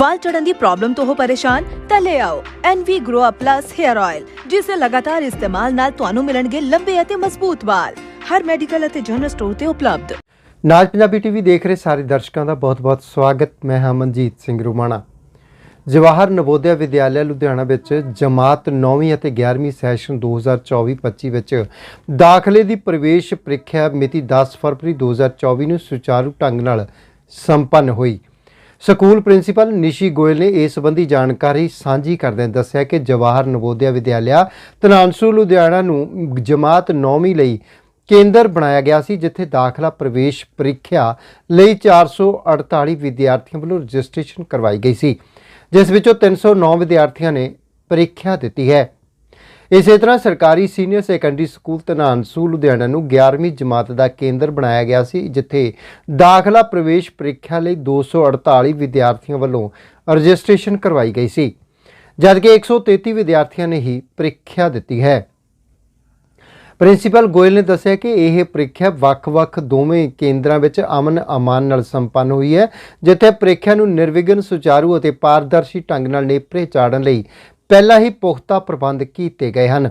ਵਾਲ ਚੜਨ ਦੀ ਪ੍ਰੋਬਲਮ ਤੋਂ ਹੋ ਪਰੇਸ਼ਾਨ, ਤਾਂ ਲੈ ਆਓ NV Grow Up Plus Hair Oil ਜਿਸ ਦੇ ਲਗਾਤਾਰ ਇਸਤੇਮਾਲ ਨਾਲ ਤੁਹਾਨੂੰ ਮਿਲਣਗੇ ਲੰਬੇ ਅਤੇ ਮਜ਼ਬੂਤ ਵਾਲ। ਹਰ ਮੈਡੀਕਲ ਅਤੇ ਜਨਰਲ ਸਟੋਰ ਤੇ ਉਪਲਬਧ। ਨਾਜ ਪੰਜਾਬੀ ਟੀਵੀ ਦੇਖ ਰਹੇ ਸਾਰੇ ਦਰਸ਼ਕਾਂ ਦਾ ਬਹੁਤ-ਬਹੁਤ ਸਵਾਗਤ। ਮੈਂ ਹਾਂ ਮਨਜੀਤ ਸਿੰਘ ਰੁਮਾਣਾ। ਜਵਾਹਰ ਨਵੋਦਿਆ ਵਿਦਿਆਲਿਆ, ਲੁਧਿਆਣਾ ਵਿੱਚ ਜਮਾਤ 9ਵੀਂ ਅਤੇ 11ਵੀਂ ਸੈਸ਼ਨ 2024-25 ਵਿੱਚ ਦਾਖਲੇ ਦੀ ਪ੍ਰਵੇਸ਼ ਪ੍ਰੀਖਿਆ ਮਿਤੀ 10 ਫਰਵਰੀ 2024 ਨੂੰ ਸੁਚਾਰੂ ਢੰਗ ਨਾਲ ਸੰਪੰਨ ਹੋਈ। ਸਕੂਲ ਪ੍ਰਿੰਸੀਪਲ ਨਿਸ਼ੀ ਗੋਇਲ ਨੇ ਇਸ ਸੰਬੰਧੀ ਜਾਣਕਾਰੀ ਸਾਂਝੀ ਕਰਦਿਆਂ ਦੱਸਿਆ ਕਿ ਜਵਾਹਰ ਨਵੋਦਿਆ ਵਿਦਿਆਲਿਆ ਤਨਾਂਸੂ ਲੁਧਿਆਣਾ ਨੂੰ ਜਮਾਤ 9ਵੀਂ ਲਈ ਕੇਂਦਰ ਬਣਾਇਆ ਗਿਆ ਸੀ, ਜਿੱਥੇ ਦਾਖਲਾ ਪ੍ਰਵੇਸ਼ ਪ੍ਰੀਖਿਆ ਲਈ 448 ਵਿਦਿਆਰਥੀਆਂ ਵੱਲੋਂ ਰਜਿਸਟ੍ਰੇਸ਼ਨ ਕਰਵਾਈ ਗਈ ਸੀ, ਜਿਸ ਵਿੱਚੋਂ 309 ਵਿਦਿਆਰਥੀਆਂ ਨੇ ਪ੍ਰੀਖਿਆ ਦਿੱਤੀ ਹੈ। ਇਸੇ ਤਰ੍ਹਾਂ ਸਰਕਾਰੀ ਸੀਨੀਅਰ ਸੈਕੰਡਰੀ ਸਕੂਲ ਤਨਾਨਸੂ ਲੁਧਿਆਣਾ ਨੂੰ 11ਵੀਂ ਜਮਾਤ ਦਾ ਕੇਂਦਰ ਬਣਾਇਆ ਗਿਆ ਸੀ, ਜਿੱਥੇ ਦਾਖਲਾ ਪ੍ਰਵੇਸ਼ ਪ੍ਰੀਖਿਆ ਲਈ 248 ਵਿਦਿਆਰਥੀਆਂ ਵੱਲੋਂ ਰਜਿਸਟ੍ਰੇਸ਼ਨ ਕਰਵਾਈ ਗਈ ਸੀ। ਜਦਕਿ 133 ਵਿਦਿਆਰਥੀਆਂ ਨੇ ਹੀ ਪ੍ਰੀਖਿਆ ਦਿੱਤੀ ਹੈ। ਪ੍ਰਿੰਸੀਪਲ ਗੋਇਲ ਨੇ ਦੱਸਿਆ ਕਿ ਇਹ ਪ੍ਰੀਖਿਆ ਵੱਖ-ਵੱਖ ਦੋਵੇਂ ਕੇਂਦਰਾਂ ਵਿੱਚ ਅਮਨ ਅਮਾਨ ਨਾਲ ਸੰਪੰਨ ਹੋਈ ਹੈ, ਜਿੱਥੇ ਪ੍ਰੀਖਿਆ ਨੂੰ ਨਿਰਵਿਘਨ ਸੁਚਾਰੂ ਅਤੇ ਪਾਰਦਰਸ਼ੀ ਢੰਗ ਨਾਲ ਨੇਪਰੇ ਚਾੜਨ ਲਈ ਪਹਿਲਾਂ ਹੀ ਪੁਖਤਾ ਪ੍ਰਬੰਧ ਕੀਤੇ ਗਏ ਹਨ।